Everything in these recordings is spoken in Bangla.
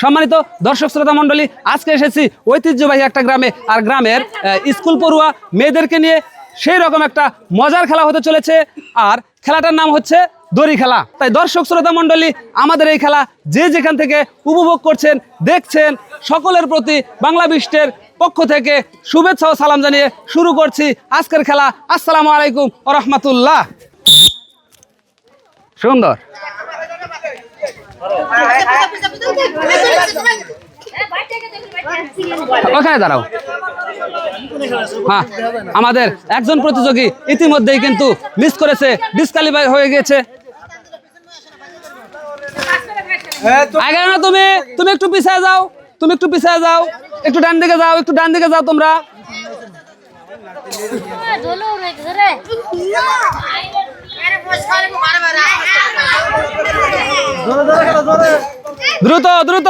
সম্মানিত দর্শক শ্রোতা মণ্ডলী, আজকে এসেছি ঐতিহ্যবাহী একটা গ্রামে, আর গ্রামের স্কুল পড়ুয়া মেয়েদেরকে নিয়ে সেই রকম একটা মজার খেলা হতে চলেছে, আর খেলাটার নাম হচ্ছে দড়ি খেলা। তাই দর্শক শ্রোতা মণ্ডলী, আমাদের এই খেলা যে যেখান থেকে উপভোগ করছেন, দেখছেন, সকলের প্রতি বাংলা বিশ্বের পক্ষ থেকে শুভেচ্ছা ও সালাম জানিয়ে শুরু করছি আজকের খেলা। আসসালামু আলাইকুম রহমতুল্লাহ। সুন্দর। ওখানে দাঁড়াও। হ্যাঁ আমাদের একজন প্রতিযোগী ইতিমধ্যেই কিন্তু মিস করেছে ডিসকালিফাই হয়ে গেছে তুমি তুমি একটু পিছিয়ে যাও, তুমি একটু পিছিয়ে যাও, একটু ডান দিকে যাও, একটু ডান দিকে যাও তোমরা। দ্রুত দ্রুত।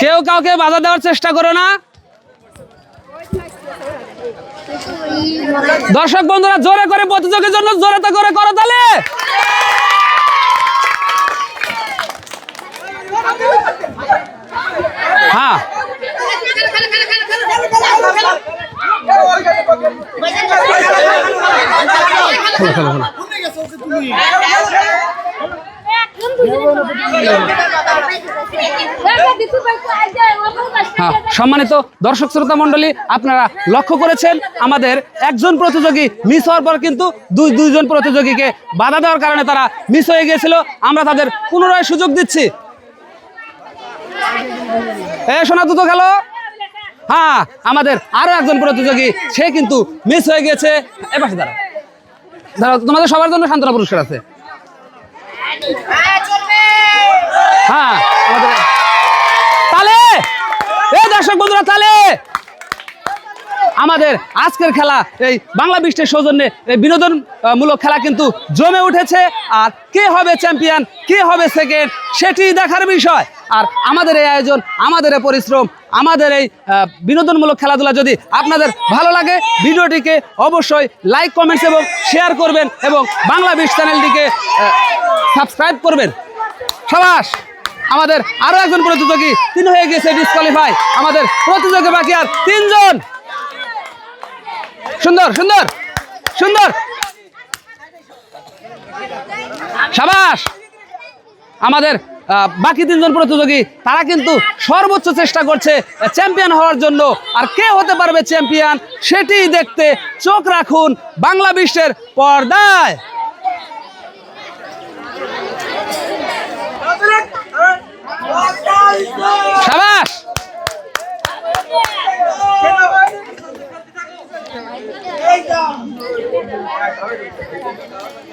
কেউ কাউকে বাধা দেওয়ার চেষ্টা করো না। দর্শক বন্ধুরা জোরে করে প্রতিযোগীর জন্য জোরে তো করে করো তাহলে। হ্যাঁ। হ্যাঁ সম্মানিত দর্শক শ্রোতা মণ্ডলী, আপনারা লক্ষ্য করেছেন, আমাদের একজন প্রতিযোগী মিস হওয়ার পর কিন্তু দুই, দুইজন প্রতিযোগীকে বাধা দেওয়ার কারণে তারা মিস হয়ে গিয়েছিল। আমরা তাদের পুনরায় সুযোগ দিচ্ছি। এ, সোনা দুটো খেলো। হ্যাঁ আমাদের আরও একজন প্রতিযোগী, সে কিন্তু মিস হয়ে গিয়েছে। এ পাশে দাঁড়াও, তোমাদের সবার জন্য সান্ত্বনা পুরস্কার আছে। হ্যাঁ আমাদের তালে! দর্শক বন্ধুরা তালে! আমাদের আজকের খেলা এই বাংলা বিশ্বের সৌজন্যে এই বিনোদন আহ, মূলক খেলা কিন্তু জমে উঠেছে। আর কে হবে চ্যাম্পিয়ন কে হবে সেকেন্ড সেটি দেখার বিষয়। আর আমাদের এই আয়োজন আমাদের এই পরিশ্রম আমাদের এই বিনোদনমূলক খেলাধুলা যদি আপনাদের ভালো লাগে ভিডিওটিকে অবশ্যই লাইক কমেন্টস এবং শেয়ার করবেন এবং বাংলা বিশ চ্যানেলটিকে সাবস্ক্রাইব করবেন। সবাস! আমাদের আরও একজন প্রতিযোগী, তিনি হয়ে গেছে ডিসকোয়ালিফাই আমাদের প্রতিযোগী বাকি আর তিনজন। সুন্দর সুন্দর সুন্দর। সাবাস! আমাদের বাকি তিনজন প্রতিযোগী, তারা কিন্তু সর্বোচ্চ চেষ্টা করছে চ্যাম্পিয়ন হওয়ার জন্য। আর কে হতে পারবে চ্যাম্পিয়ন সেটি দেখতে চোখ রাখুন বাংলা বিশ্বের পর্দায়। সাবাস!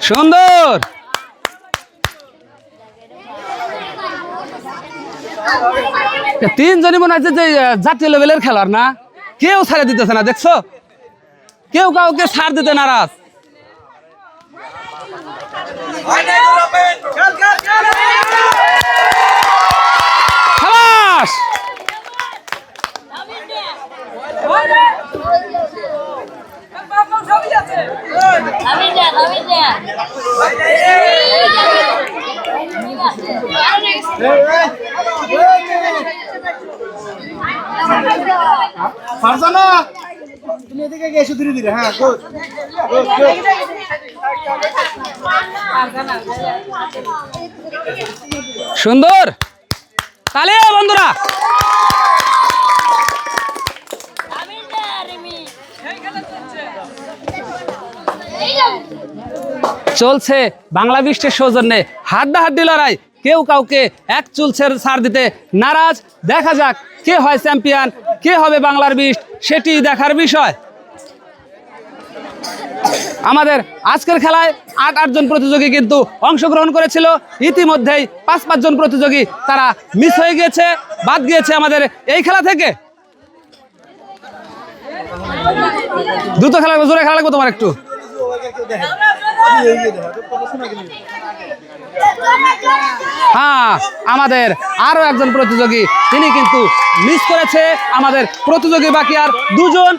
সুন্দর! তিনজনই মনে হচ্ছে যে জাতীয় লেভেলের খেলার না? কেউ ছাড়ে দিতেছে না, দেখছ? কেউ কাউকে ছাড় দিতে নারাজ। যা ফারজানা! তুমি এদিকে এসো ধীরে ধীরে হ্যাঁ গুড গুড গুড সুন্দর! তালে বন্ধুরা। চলছে বাংলা বিশ্বের সৌজন্যে হাড্ডাহাড্ডি লড়াই। কেউ কাউকে এক চুলছের ছাড় দিতে নারাজ। দেখা যাক কে হয় চ্যাম্পিয়ন, কে হবে বাংলার বিষ সেটি দেখার বিষয়। আমাদের আজকের খেলায় আট আটজন প্রতিযোগী কিন্তু অংশগ্রহণ করেছিল। ইতিমধ্যেই পাঁচ পাঁচজন প্রতিযোগী তারা মিস হয়ে গিয়েছে, বাদ গিয়েছে আমাদের এই খেলা থেকে। দ্রুত খেলা, জোরে খেলা লাগবে তোমার একটু। হ্যাঁ আমাদের আরও একজন প্রতিযোগী, তিনি কিন্তু মিস করেছে। আমাদের প্রতিযোগী বাকি আর দুজন।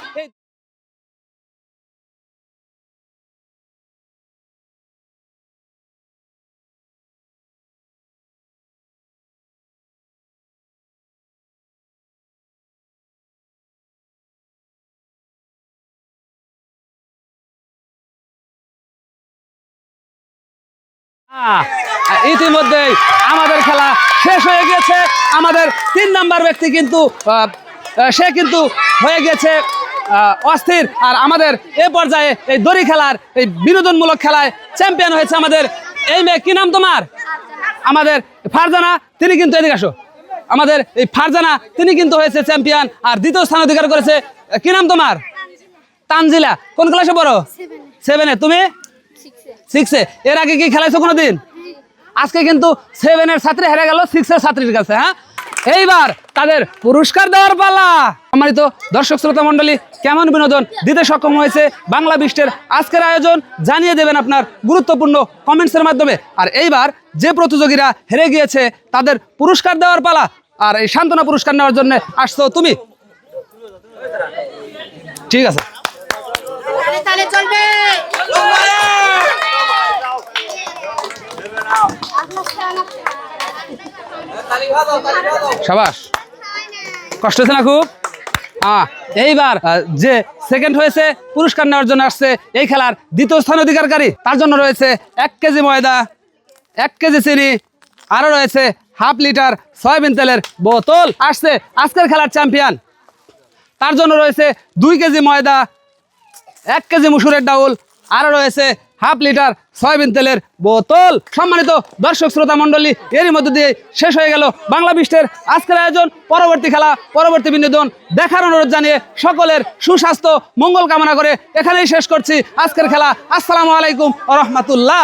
ইতিমধ্যেই আমাদের খেলা শেষ হয়ে গিয়েছে। আমাদের তিন নাম্বার ব্যক্তি কিন্তু সে কিন্তু হয়ে গেছে অস্থির। আর আমাদের এ পর্যায়ে এই দড়ি খেলার এই বিনোদনমূলক খেলায় চ্যাম্পিয়ন হয়েছে আমাদের এই মেয়ে। কি নাম তোমার? আমাদের ফারজানা তিনি কিন্তু এদিকে আসো। আমাদের এই ফারজানা তিনি কিন্তু হয়েছে চ্যাম্পিয়ন আর দ্বিতীয় স্থান অধিকার করেছে। কি নাম তোমার? তানজিলা। কোন ক্লাসে পড়ো? সেভেনে তুমি? সিক্সে এর আগে কি খেলাইছো কোনোদিন? আজকে কিন্তু সেভেনের ছাত্রী হেরে গেল সিক্সের ছাত্রীর কাছে হ্যাঁ? এইবার তাদের পুরস্কার দেওয়ার পালা। সম্মানিত দর্শক শ্রোতা মণ্ডলী, কেমন বিনোদন দিতে সক্ষম হয়েছে বাংলা বিষ্টের আজকের আয়োজন? জানিয়ে দেবেন আপনার গুরুত্বপূর্ণ কমেন্টসের মাধ্যমে। আর এইবার যে প্রতিযোগীরা হেরে গিয়েছে, তাদের পুরস্কার দেওয়ার পালা। আর এই সান্ত্বনা পুরস্কার নেওয়ার জন্য আসছো তুমি। ঠিক আছে। চলবে। সাবাস। কষ্ট হয়েছে না খুব? হ্যাঁ এইবার যে সেকেন্ড হয়েছে পুরস্কার নেওয়ার জন্য আসছে এই খেলার দ্বিতীয় স্থান অধিকারকারী। তার জন্য রয়েছে এক কেজি ময়দা এক কেজি চিনি আরও রয়েছে হাফ লিটার সয়াবিন তেলের বোতল। আসছে আজকের খেলার চ্যাম্পিয়ন তার জন্য রয়েছে দুই কেজি ময়দা এক কেজি মুসুরের ডাউল আরও রয়েছে হাফ লিটার সয়াবিন তেলের বোতল। সম্মানিত দর্শক শ্রোতা মণ্ডলী, এরই মধ্যে দিয়ে শেষ হয়ে গেল বাংলা বিশ্বের আজকের আয়োজন। পরবর্তী খেলা, পরবর্তী বিনোদন দেখার অনুরোধ জানিয়ে সকলের সুস্বাস্থ্য, মঙ্গল কামনা করে এখানেই শেষ করছি আজকের খেলা। আসসালামু আলাইকুম রহমতুল্লাহ।